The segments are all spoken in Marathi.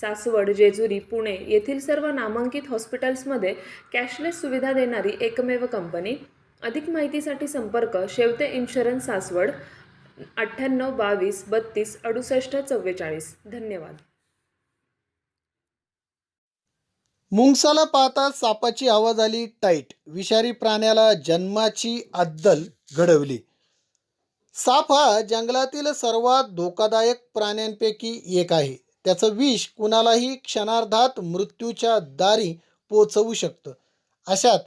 सासवड जेजुरी पुणे येथील सर्व नामांकित हॉस्पिटल्समध्ये कॅशलेस सुविधा देणारी एकमेव कंपनी. अधिक माहितीसाठी संपर्क शेवते इन्शुरन्स सासवड अठ्ठ्याण्णव बावीस बत्तीस अडुसष्ट चव्वेचाळीस. धन्यवाद. मुंगसाला पाहता सापाची आवाज आली टाईट. विषारी प्राण्याला जन्माची अद्दल घडवली. साप हा जंगलातील सर्वात धोकादायक प्राण्यांपैकी एक आहे. त्याचं विष कुणालाही क्षणार्धात मृत्यूच्या दारी पोचवू शकतं. अशात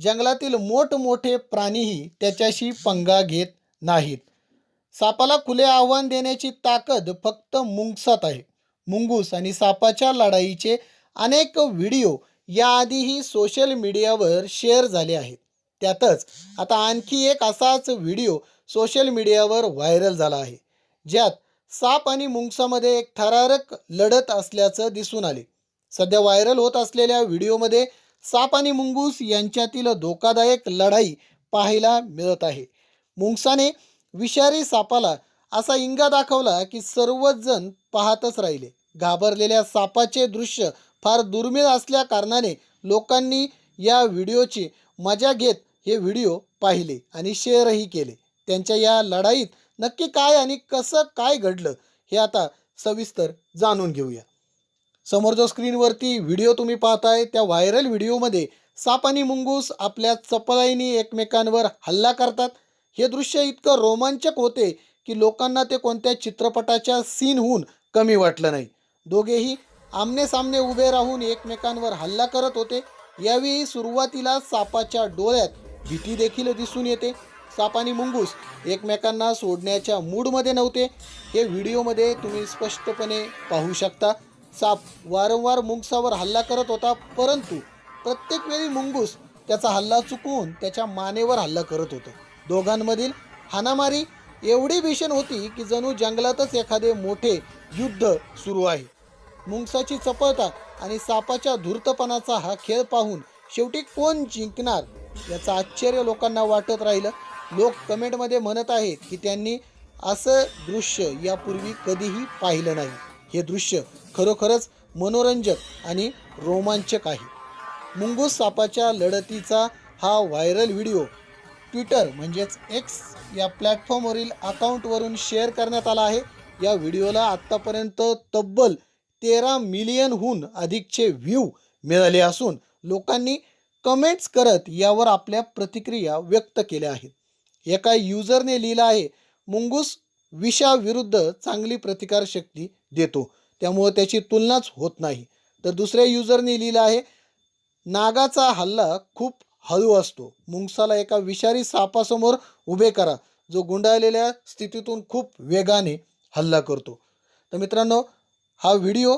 जंगलातील मोठमोठे प्राणीही त्याच्याशी पंगा घेत नाहीत. सापाला खुले आव्हान देण्याची ताकद फक्त मुंगसात आहे. मुंगूस आणि सापाच्या लढाईचे अनेक व्हिडिओ याआधीही सोशल मीडियावर शेअर झाले आहेत. त्यातच आता आणखी एक असाच व्हिडिओ सोशल मीडियावर व्हायरल झाला आहे. ज्यात साप आणि मुंगसामध्ये एक थरारक लढत असल्याचं दिसून आले. सध्या व्हायरल होत असलेल्या व्हिडिओमध्ये साप आणि मुंगूस यांच्यातील धोकादायक लढाई पाहायला मिळत आहे. मुंगसाने विषारी सापाला असा इंगा दाखवला की सर्वच जण पाहतच राहिले. घाबरलेल्या सापाचे दृश्य फार दुर्मिळ असल्या कारणाने लोकांनी या व्हिडिओची मजा घेत हे व्हिडिओ पाहिले आणि शेअरही केले. त्यांच्या या लढाईत नक्की काय आणि कसं काय घडलं हे आता सविस्तर जाणून घेऊया. समोर जो स्क्रीनवरती व्हिडिओ तुम्ही पाहताय त्या व्हायरल व्हिडिओमध्ये साप आणि मुंगूस आपल्या चपलाईनी एकमेकांवर हल्ला करतात. हे दृश्य इतकं रोमांचक होते की लोकांना ते कोणत्या चित्रपटाच्या सीनहून कमी वाटलं नाही. दोघेही आमने सामने उभे राहून एकमेकांवर हल्ला करत होते. यावेळी सुरुवातीला सापाच्या डोळ्यात भीती देखील दिसून येते. साप आणि मुंगूस एकमेकांना सोडण्याच्या मूडमध्ये नव्हते. हे व्हिडिओमध्ये तुम्ही स्पष्टपणे पाहू शकता. साप वारंवार मुंगसावर हल्ला करत होता परंतु प्रत्येक वेळी मुंगूस त्याचा हल्ला चुकवून त्याच्या मानेवर हल्ला करत होतं. दोघांमधील हाणामारी एवढी भीषण होती की जणू जंगलातच एखादे मोठे युद्ध सुरू आहे. मुंगसाची चपळता आणि सापाच्या धूर्तपणाचा हा खेळ पाहून शेवटी कोण जिंकणार याचं आश्चर्य लोकांना वाटत राहिलं. लोक कमेंटमध्ये म्हणत आहेत की त्यांनी असं दृश्य यापूर्वी कधीही पाहिलं नाही. हे दृश्य खरोखरच मनोरंजक आणि रोमांचक आहे. मुंगूस सापाच्या लढतीचा हा व्हायरल व्हिडिओ ट्विटर म्हणजेच एक्स या प्लॅटफॉर्मवरील अकाउंटवरून शेअर करण्यात आला आहे. या व्हिडिओला आत्तापर्यंत तब्बल तेरा मिलियनहून अधिकचे व्ह्यू मिळाले असून लोकांनी कमेंट्स करत यावर आपल्या प्रतिक्रिया व्यक्त केल्या आहेत. एका युजरने लिहिलं आहे? मुंगूस विषाविरुद्ध चांगली प्रतिकारशक्ती देतो. त्यामुळं त्याची तुलनाच होत नाही. तर दुसऱ्या युजरने लिहिलं आहे नागाचा हल्ला खूप हळू असतो. मुंगसाला एका विषारी सापासमोर उभे करा जो गुंडाळलेल्या स्थितीतून खूप वेगाने हल्ला करतो. तर मित्रांनो हा व्हिडिओ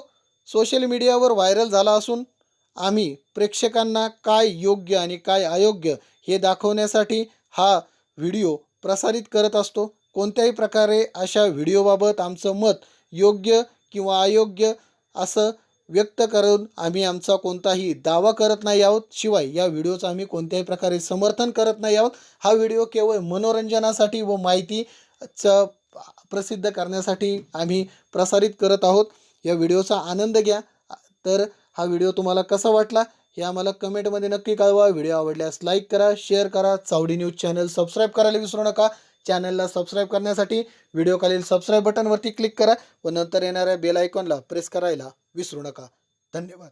सोशल मीडियावर व्हायरल झाला असून आम्ही प्रेक्षकांना काय योग्य आणि काय अयोग्य हे दाखवण्यासाठी हा व्हिडिओ प्रसारित करत असतो. कोणत्याही प्रकारे अशा व्हिडिओबाबत आमचं मत योग्य किंवा अयोग्य असं व्यक्त करून आम्ही आमचा कोणताही दावा करत नाही आहोत. शिवाय या व्हिडिओचं आम्ही कोणत्याही प्रकारे समर्थन करत नाही आहोत. हा व्हिडिओ केवळ मनोरंजनासाठी व माहितीचं प्रसिद्ध करण्यासाठी आम्ही प्रसारित करत आहोत. या व्हिडिओचा आनंद घ्या. तर हा व्हिडिओ तुम्हाला कसा वाटला? हे आम्हाला कमेंटमध्ये नक्की कळवा. व्हिडिओ आवडल्यास लाईक करा शेअर करा. चावडी न्यूज चॅनल सबस्क्राईब करायला विसरू नका. चॅनलला सबस्क्राईब करण्यासाठी व्हिडिओखालील सबस्क्राईब बटनवरती क्लिक करा व नंतर येणाऱ्या बेल आयकॉनला प्रेस करायला विसरू नका. धन्यवाद.